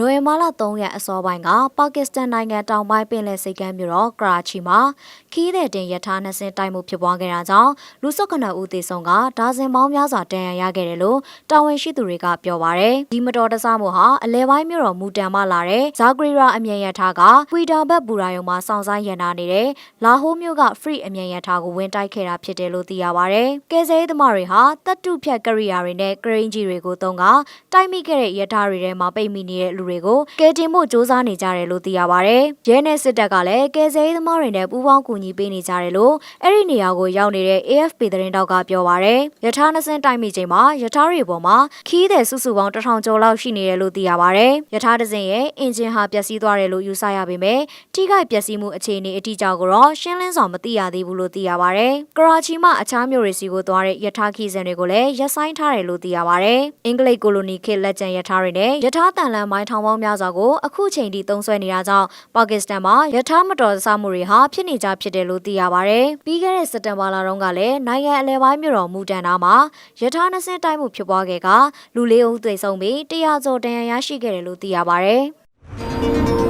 ဝင်မာလာ3ရက်အစောပိုင်းကပါကစ္စတန်နိုင်ငံတောင်ပိုင်းပင်လယ်ဆိပ်ကမ်းမြို့တော်ကရာချီမှာခီးတဲ့တင်ရထားနှစ်စင်းတိုက်မှုဖြစ်ပွားခဲ့တာကြောင့်လူစုခဏဦးသေဆုံးကဒါဇင်ပေါင်းများစွာတန်ရာရခဲ့တယ်လို့တာဝန်ရှိသူတွေကပြောပါရယ်ဒီမတော်တဆမှုဟာအလဲပိုင်းမြို့တော်မူတန်မှလာတဲ့ဇာဂရီရာအမြန်ရထားကကွီတာဘတ်ဘူရာယုံမှာစောင့်ဆိုင်းရန်နာနေတဲ့လာဟိုးမြို့က free အမြန်ရထားကိုဝင်တိုက်ခဲ့တာဖြစ်တယ်လို့သိရပါရယ်ကယ်ဆယ်ရေးသမားတွေဟာတပ်တုဖြတ်ကရိယာတွေနဲ့ကရင်ကြီးတွေကိုတုံးကတိုက်မိခဲ့တဲ့ရထားတွေထဲမှာပိတ်မိနေတဲ့လူတွေကိုကယ်တင်ဖို့စ조사နေကြတယ်လို့သိရပါရယ်ရဲနဲ့စစ်တပ်ကလည်းကယ်ဆယ်ရေးသမားတွေနဲ့ပူးပေါင်းကူညီပေးနေကြတယ်လို့အဲ့ဒီနေရာကိုရောက်နေတဲ့ AFP သတင်းတောက်ကပြောပါရယ်ရထားနှစ်စင်းတိုက်မိချိန်မှာရထားတွေပေါ်မှာခီးတဲ့စုစုပေါင်းတစ်ထောင်ကျော်လောက်ရှိနေတယ်လို့သိရပါရယ်ရထားတစ်စင်းရဲ့အင်ဂျင်ဟာပျက်စီးသွားတယ်လို့ယူဆရပေမဲ့ထိခိုက်ပျက်စီးမှုအခြေအနေအတိအကျကိုတော့ရှင်းလင်းစွာမသိရသေးဘူးလို့သိရပါရယ်ကရာချီမှအခြားမြို့တွေစီကိုသွားတဲ့ရထားခီးစဉ်တွေကိုလည်းရပ်ဆိုင်းထားတယ်လို့သိရပါရယ်အင်္ဂလိပ်ကိုလိုနီခေတ်လက်ကျန်ရထားတွေနဲ့ရထားတန်လန်မိုင်းထောင်ပေါင်းများစွာကိုအခုချိန်ထိသုံးစွဲနေတာကြောင့်ပါကစ္စတန်မှာရထားမတော်တဆမှုတွေဟာဖြစ်နေကြဖြစ်တယ်လို့သိရပါရယ်ပြီးခဲ့တဲ့စက်တင်ဘာလတုန်းကလည်းနိုင်ငံအလဲပိုင်းမြို့တော်မူတန်နာမှာရထားနှစ်စင်းတိုက်မှုဖြစ်ပွားခဲ့ကလူလေးဦးသေဆုံးပြီးတရားကျော်ဒဏ်ရာရရှိခဲ့တယ်လို့သိရပါရယ်